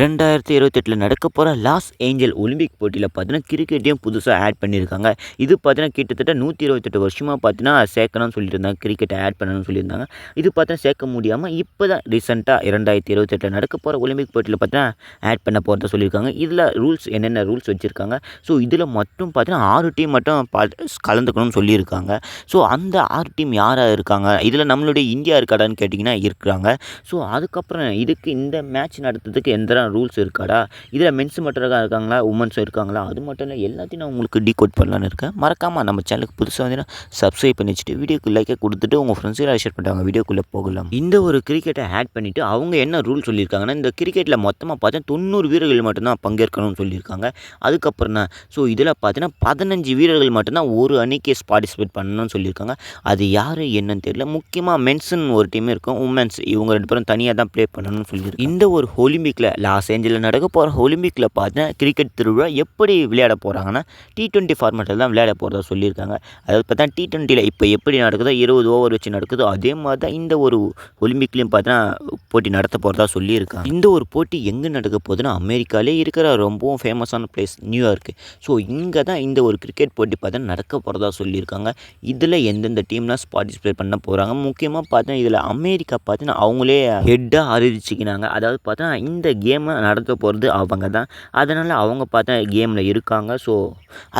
ரெண்டாயிரத்தி இருபத்தெட்டில் நடக்க போகிற லாஸ் ஏஞ்சல் ஒலிம்பிக் போட்டியில் பார்த்தீங்கன்னா கிரிக்கெட்டையும் புதுசாக ஆட் பண்ணியிருக்காங்க. இது பார்த்தீங்கன்னா கிட்டத்தட்ட நூற்றி இருபத்தெட்டு வருஷமாக பார்த்தீங்கன்னா சேர்க்கணும்னு சொல்லியிருந்தாங்க கிரிக்கெட்டை ஆட் பண்ணணும்னு சொல்லியிருந்தாங்க. இது பார்த்தீங்கன்னா சேர்க்க முடியாமல் இப்போ தான் ரீசெண்டாக இரண்டாயிரத்தி இருபத்தெட்டில் நடக்க போகிற ஒலிம்பிக் போட்டியில் பார்த்தீங்கன்னா ஆட் பண்ண போகிறதா சொல்லியிருக்காங்க. இதில் ரூல்ஸ் என்னென்ன ரூல்ஸ் வச்சுருக்காங்க? ஸோ இதில் மட்டும் பார்த்தீங்கன்னா ஆறு டீம் மட்டும் பா கலந்துக்கணும்னு சொல்லியிருக்காங்க. ஸோ அந்த ஆறு டீம் யாராக இருக்காங்க? இதில் நம்மளுடைய இந்தியா இருக்காடான்னு கேட்டிங்கன்னா இருக்கிறாங்க ஸோ அதுக்கப்புறம் இதுக்கு இந்த மேட்ச் நடத்துறதுக்கு எந்த ரூல்ஸ் இருக்காடா? இதில் மென்ஸ் மட்டும் இருக்காங்களா? உமன்ஸும் இருக்காங்களா? அது மட்டும் இல்லை எல்லாத்தையும் நான் உங்களுக்கு டீ கோட் பண்ணலான்னு இருக்கேன். மறக்காமல் நம்ம சேனலுக்கு புதுசாக வந்தீங்கன்னா சப்ஸ்கிரைப் பண்ணி வச்சுட்டு வீடியோக்கு லைக்கை கொடுத்துட்டு உங்கள் ஃப்ரெண்ட்ஸுக்கு ஷேர் பண்ணுறாங்க வீடியோக்குள்ளே போகலாம். இந்த ஒரு கிரிக்கெட்டை ஆட் பண்ணிவிட்டு அவங்க என்ன ரூல் சொல்லியிருக்காங்கன்னா இந்த கிரிக்கெட்டில் மொத்தமாக பார்த்தா தொண்ணூறு வீரர்கள் மட்டும்தான் பங்கேற்கணும்னு சொல்லியிருக்காங்க. அதுக்கப்புறம் தான் ஸோ இதில் பார்த்தீங்கன்னா பதினஞ்சு வீரர்கள் மட்டும்தான் ஒரு அணிக்கு பார்ட்டிசிபேட் பண்ணணும்னு சொல்லியிருக்காங்க. அது யார் என்னன்னு தெரியல. முக்கியமாக மென்ஸுன்னு ஒரு டீம் இருக்கும். உமன்ஸ் இவங்க ரெண்டு பேரும் தனியாக தான் ப்ளே பண்ணணும்னு சொல்லியிருக்கு இந்த ஒரு ஒலிம்பிக்கில் லாஸ் ஏஞ்சலில் நடக்க போகிற ஒலிம்பிக்கில் பார்த்தீங்கன்னா கிரிக்கெட் திருவிழா எப்படி விளையாட போகிறாங்கன்னா டி டுவெண்ட்டி ஃபார்மேட்டில் தான் விளையாட போகிறதா சொல்லியிருக்காங்க. அதாவது பார்த்தா டி ட்வெண்ட்டியில் இப்போ எப்படி நடக்குதோ இருபது ஓவர் வச்சு நடக்குதோ அதே மாதிரி தான் இந்த ஒரு ஒலிம்பிக்லேயும் பார்த்தீங்கன்னா போட்டி நடத்த போகிறதா சொல்லியிருக்காங்க. இந்த ஒரு போட்டி எங்கே நடக்க போகுதுன்னா அமெரிக்காலே இருக்கிற ரொம்பவும் ஃபேமஸான பிளேஸ் நியூயார்க்கு ஸோ இங்கே தான் இந்த ஒரு கிரிக்கெட் போட்டி பார்த்தீங்கன்னா நடக்க போகிறதா சொல்லியிருக்காங்க. இதில் எந்தெந்த டீம்லாம் பார்ட்டிசிபேட் பண்ண போகிறாங்க? முக்கியமாக பார்த்தீங்கன்னா இதில் அமெரிக்கா பார்த்தீங்கன்னா அவங்களே ஹெட்டாக அறிவிச்சுக்கினாங்க. அதாவது பார்த்தீங்கன்னா இந்த கேம் நடத்த போகிறது அவங்க தான். அதனால் அவங்க பார்த்தா கேமில் இருக்காங்க. ஸோ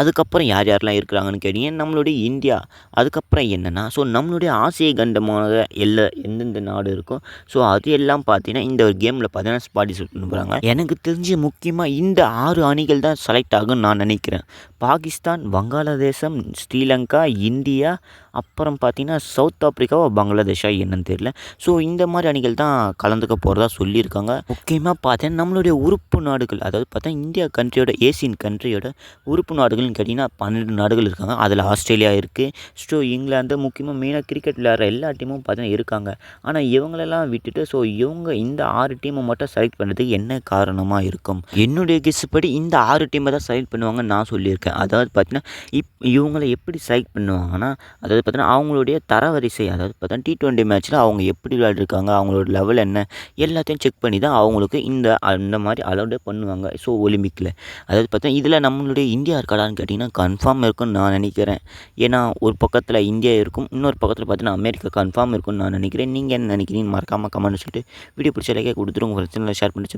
அதுக்கப்புறம் யார் யாரெல்லாம் இருக்கிறாங்கன்னு கேட்டீங்கன்னா நம்மளுடைய இந்தியா. அதுக்கப்புறம் என்னென்னா ஸோ நம்மளுடைய ஆசிய கண்டமாக எல்லா எந்தெந்த நாடு இருக்கோ ஸோ அது எல்லாம் பார்த்தீங்கன்னா இந்த ஒரு கேமில் பார்த்தீங்கன்னா பார்ட்டிசிபேட் பண்ணுறாங்க எனக்கு தெரிஞ்சு முக்கியமாக இந்த ஆறு அணிகள் தான் செலக்ட் ஆகும்னு நான் நினைக்கிறேன். பாகிஸ்தான் வங்காளதேசம் ஸ்ரீலங்கா இந்தியா அப்புறம் பார்த்தீங்கன்னா சவுத் ஆப்ரிக்காவோ பங்களாதேஷா என்னன்னு தெரியல. ஸோ இந்த மாதிரி அணிகள் தான் கலந்துக்க போகிறதா சொல்லியிருக்காங்க. முக்கியமாக பார்த்தீங்கன்னா நம்மளுடைய உறுப்பு நாடுகள் அதாவது பார்த்தா இந்தியா கண்ட்ரியோட ஏசியன் கண்ட்ரியோட உறுப்பு நாடுகள்னு கேட்டிங்கன்னா பன்னெண்டு நாடுகள் இருக்காங்க. அதில் ஆஸ்திரேலியா இருக்குது ஸோ இங்கிலாந்து முக்கியமாக மெயினாக கிரிக்கெட் விளையாடுற எல்லா டீமும் பார்த்தீங்கன்னா இருக்காங்க. ஆனால் இவங்களெல்லாம் விட்டுட்டு ஸோ இவங்க இந்த ஆறு டீமை மட்டும் செலக்ட் பண்ணுறதுக்கு என்ன காரணமாக இருக்கும்? என்னுடைய கெஸ் படி இந்த ஆறு டீமை தான் செலக்ட் பண்ணுவாங்கன்னு நான் சொல்லியிருக்கேன். அதாவது பார்த்தீங்கன்னா இப் இவங்களை எப்படி செலக்ட் பண்ணுவாங்கன்னா அதாவது பார்த்தீங்கன்னா அவங்களுடைய தரவரிசை அதாவது பார்த்தீங்கன்னா டி ட்வெண்ட்டி மேட்ச்சில் அவங்க எப்படி விளையாடிருக்காங்க அவங்களோட லெவல் என்ன எல்லாத்தையும் செக் பண்ணி தான் அவங்களுக்கு இந்த அந்த மாதிரி அலோடே பண்ணுவாங்க. ஸோ ஒலிம்பிக்கில் அதாவது பார்த்தீங்கன்னா இதில் நம்மளுடைய இந்தியா இருக்காடான்னு கேட்டிங்கன்னா கன்ஃபார்ம் இருக்கும்னு நான் நினைக்கிறேன். ஏன்னா ஒரு பக்கத்தில் இந்தியா இருக்கும் இன்னொரு பக்கத்தில் பார்த்தீங்கன்னா அமெரிக்கா கன்ஃபார்ம் இருக்கும்னு நான் நினைக்கிறேன். நீங்கள் என்ன நினைக்கிறீங்க மறக்காமல் கமெண்ட் சொல்லிட்டு வீடியோ பிடிச்ச லைக்கே கொடுத்துருங்க. உங்கள் ஷேர் பண்ணி